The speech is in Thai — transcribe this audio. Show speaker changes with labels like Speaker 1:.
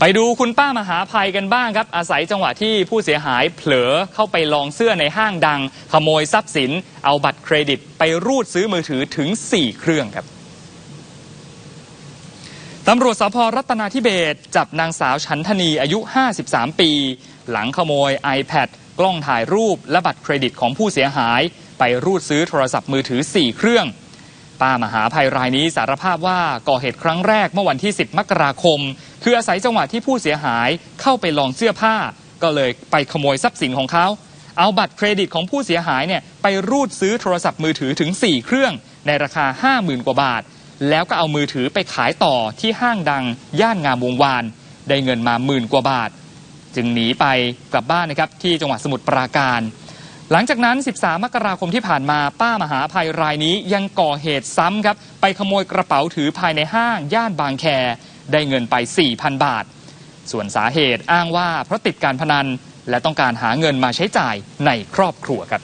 Speaker 1: ไปดูคุณป้ามหาภัยกันบ้างครับ อาศัยจังหวะที่ผู้เสียหายเผลอเข้าไปลองเสื้อในห้างดัง ขโมยทรัพย์สิน เอาบัตรเครดิตไปรูดซื้อมือถือถึง 4 เครื่องครับตำรวจสพรัตนาธิเบศจับนางสาวชันธนีอายุ 53 ปี หลังขโมย iPad กล้องถ่ายรูปและบัตรเครดิตของผู้เสียหาย ไปรูดซื้อโทรศัพท์มือถือ 4 เครื่อง ป้ามหาภัยรายนี้สารภาพว่าก่อเหตุครั้งแรกเมื่อวันที่ 10 มกราคม คืออาศัยจังหวะที่ผู้เสียหายเข้าไปลองเสื้อผ้า ก็เลยไปขโมยทรัพย์สินของเขา เอาบัตรเครดิตของผู้เสียหายเนี่ยไปรูดซื้อโทรศัพท์มือถือถึง 4 เครื่อง ในราคา 50,000 กว่าบาท แล้วก็เอามือถือไปขายต่อที่ห้างดัง ย่านงามวงวาน ได้เงินมาหมื่นกว่าบาท จึงหนีไปกลับบ้านนะครับที่จังหวัดสมุทรปราการ หลังจากนั้น 13 มกราคมที่ผ่านมาป้ามหาภัยรายนี้ยังก่อเหตุซ้ำครับ ไปขโมยกระเป๋าถือภายในห้าง ย่านบางแค ได้เงินไป 4,000 บาท ส่วนสาเหตุอ้างว่าเพราะติดการพนัน และต้องการหาเงินมาใช้จ่ายในครอบครัวครับ